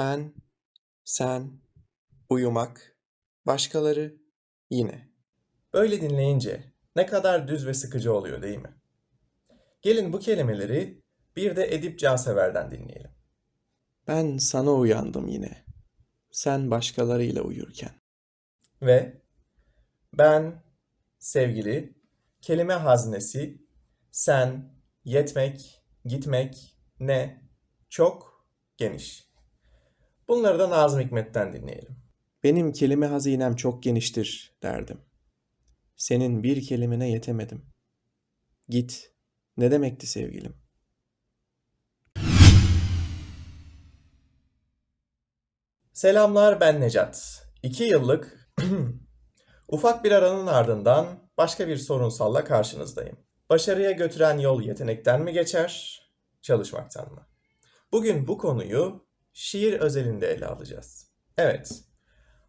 Ben, sen, uyumak, başkaları, yine. Böyle dinleyince ne kadar düz ve sıkıcı oluyor değil mi? Gelin bu kelimeleri bir de Edip Cansever'den dinleyelim. Ben sana uyandım yine. Sen başkalarıyla uyurken. Ve ben, sevgili, kelime haznesi, sen, yetmek, gitmek, ne, çok, geniş. Bunları da Nazım Hikmet'ten dinleyelim. Benim kelime hazinem çok geniştir derdim. Senin bir kelimene yetemedim. Git. Ne demekti sevgilim? Selamlar ben Necat. İki yıllık ufak bir aranın ardından başka bir sorunsalla karşınızdayım. Başarıya götüren yol yetenekten mi geçer, çalışmaktan mı? Bugün bu konuyu şiir özelinde ele alacağız. Evet,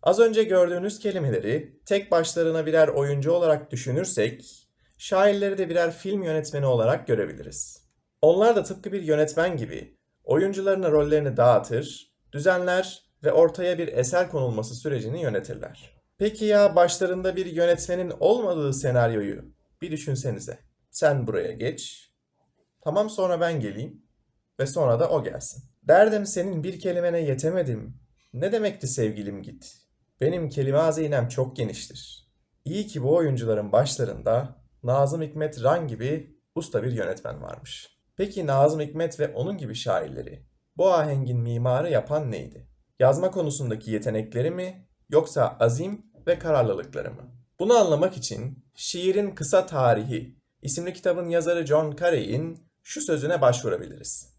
az önce gördüğünüz kelimeleri tek başlarına birer oyuncu olarak düşünürsek, şairleri de birer film yönetmeni olarak görebiliriz. Onlar da tıpkı bir yönetmen gibi oyuncularına rollerini dağıtır, düzenler ve ortaya bir eser konulması sürecini yönetirler. Peki ya başlarında bir yönetmenin olmadığı senaryoyu bir düşünsenize. Sen buraya geç. Tamam sonra ben geleyim ve sonra da o gelsin. Derdim senin bir kelimene yetemedim. Ne demekti sevgilim git. Benim kelime hazinem çok geniştir. İyi ki bu oyuncuların başlarında Nazım Hikmet Ran gibi usta bir yönetmen varmış. Peki Nazım Hikmet ve onun gibi şairleri bu ahengin mimarı yapan neydi? Yazma konusundaki yetenekleri mi yoksa azim ve kararlılıkları mı? Bunu anlamak için Şiirin Kısa Tarihi isimli kitabın yazarı John Carey'in şu sözüne başvurabiliriz.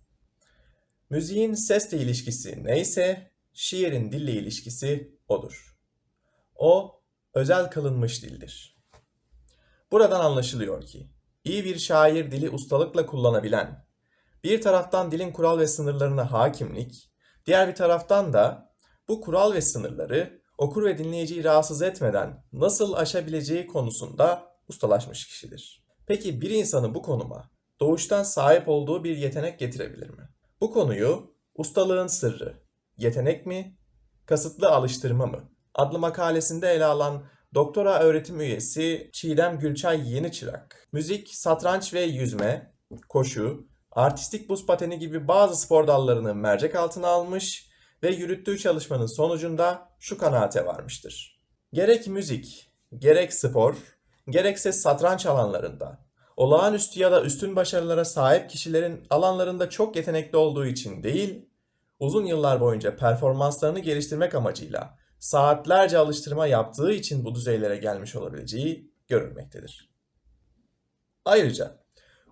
Müziğin sesle ilişkisi neyse şiirin dille ilişkisi odur. O özel kılınmış dildir. Buradan anlaşılıyor ki iyi bir şair dili ustalıkla kullanabilen, bir taraftan dilin kural ve sınırlarına hakimlik, diğer bir taraftan da bu kural ve sınırları okur ve dinleyiciyi rahatsız etmeden nasıl aşabileceği konusunda ustalaşmış kişidir. Peki bir insanı bu konuma doğuştan sahip olduğu bir yetenek getirebilir mi? Bu konuyu Ustalığın Sırrı, Yetenek mi, Kasıtlı Alıştırma mı? adlı makalesinde ele alan doktora öğretim üyesi Çiğdem Gülçay Yeniçırak, müzik, satranç ve yüzme, koşu, artistik buz pateni gibi bazı spor dallarını mercek altına almış ve yürüttüğü çalışmanın sonucunda şu kanaate varmıştır. Gerek müzik, gerek spor, gerekse satranç alanlarında olağanüstü ya da üstün başarılara sahip kişilerin alanlarında çok yetenekli olduğu için değil, uzun yıllar boyunca performanslarını geliştirmek amacıyla saatlerce alıştırma yaptığı için bu düzeylere gelmiş olabileceği görülmektedir. Ayrıca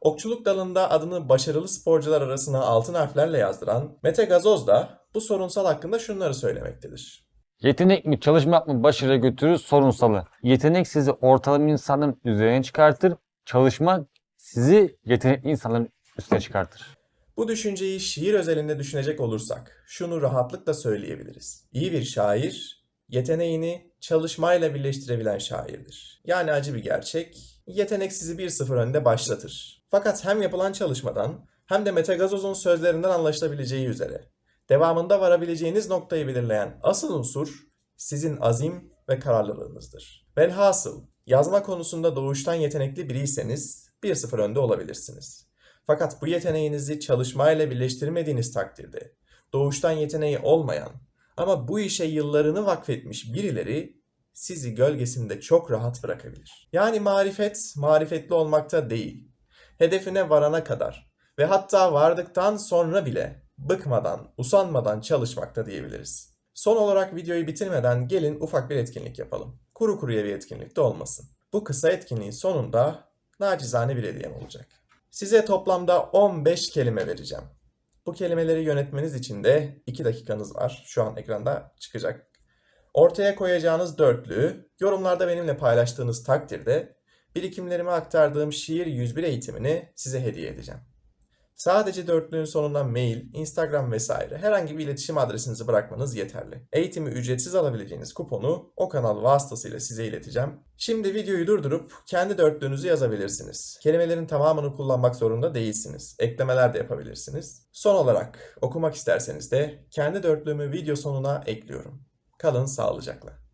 okçuluk dalında adını başarılı sporcular arasına altın harflerle yazdıran Mete Gazoz da bu sorunsal hakkında şunları söylemektedir. Yetenek mi çalışmak mı başarıya götürür sorunsalı. Yetenek sizi ortalama insanların üzerine çıkartır. Çalışmak sizi yetenekli insanların üstüne çıkartır. Bu düşünceyi şiir özelinde düşünecek olursak şunu rahatlıkla söyleyebiliriz. İyi bir şair yeteneğini çalışmayla birleştirebilen şairdir. Yani acı bir gerçek, yetenek sizi 1-0 önde başlatır. Fakat hem yapılan çalışmadan hem de Mete Gazoz'un sözlerinden anlaşılabileceği üzere devamında varabileceğiniz noktayı belirleyen asıl unsur sizin azim ve kararlılığınızdır. Velhasıl yazma konusunda doğuştan yetenekli biriyseniz 1-0 önde olabilirsiniz. Fakat bu yeteneğinizi çalışmayla birleştirmediğiniz takdirde doğuştan yeteneği olmayan ama bu işe yıllarını vakfetmiş birileri sizi gölgesinde çok rahat bırakabilir. Yani marifet marifetli olmakta değil. Hedefine varana kadar ve hatta vardıktan sonra bile bıkmadan, usanmadan çalışmakta diyebiliriz. Son olarak videoyu bitirmeden gelin ufak bir etkinlik yapalım. Kuru kuruya bir etkinlik de olmasın. Bu kısa etkinliğin sonunda nacizane bir hediyem olacak. Size toplamda 15 kelime vereceğim. Bu kelimeleri yönetmeniz için de 2 dakikanız var. Şu an ekranda çıkacak. Ortaya koyacağınız dörtlüğü yorumlarda benimle paylaştığınız takdirde birikimlerime aktardığım şiir 101 eğitimini size hediye edeceğim. Sadece dörtlüğün sonuna mail, Instagram vesaire herhangi bir iletişim adresinizi bırakmanız yeterli. Eğitimi ücretsiz alabileceğiniz kuponu o kanal vasıtasıyla size ileteceğim. Şimdi videoyu durdurup kendi dörtlüğünüzü yazabilirsiniz. Kelimelerin tamamını kullanmak zorunda değilsiniz. Eklemeler de yapabilirsiniz. Son olarak okumak isterseniz de kendi dörtlüğümü video sonuna ekliyorum. Kalın sağlıcakla.